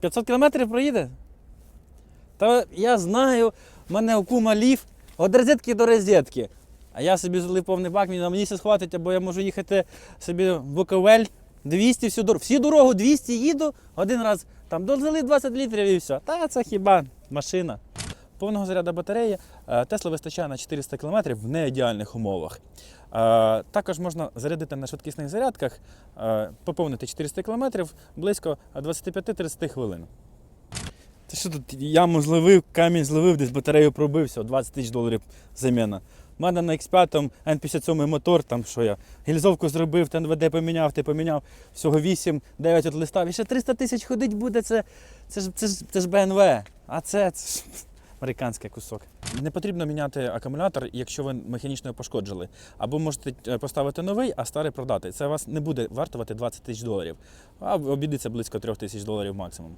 500 кілометрів проїде? Та я знаю, в мене у кума ліф від розетки до розетки. А я собі залив повний бак, мені на місяць хватить, або я можу їхати собі в Буковель 200 всю дорогу. Всю дорогу 200 їду, один раз там долили 20 літрів і все. Та це хіба машина. Повного заряду батареї е, Тесла вистачає на 400 км в неідеальних умовах. Е, Також можна зарядити на швидкісних зарядках, е, поповнити 400 км близько 25-30 хвилин. Ти що тут яму зловив, камінь зловив, десь батарею пробився, 20 тисяч доларів заміна. У мене на X5 N57 мотор, там що я, гільзовку зробив, ТНВД поміняв, ти поміняв, всього 8, 9 от листав. І ще 300 тисяч ходить буде, це, це, ж, це, ж, це ж БНВ. А це, це ж американський кусок. Не потрібно міняти акумулятор, якщо ви механічно пошкоджили. Або можете е, поставити новий, а старий продати. Це вас не буде вартувати 20 тисяч доларів, а обійдеться близько 3 тисяч доларів максимум.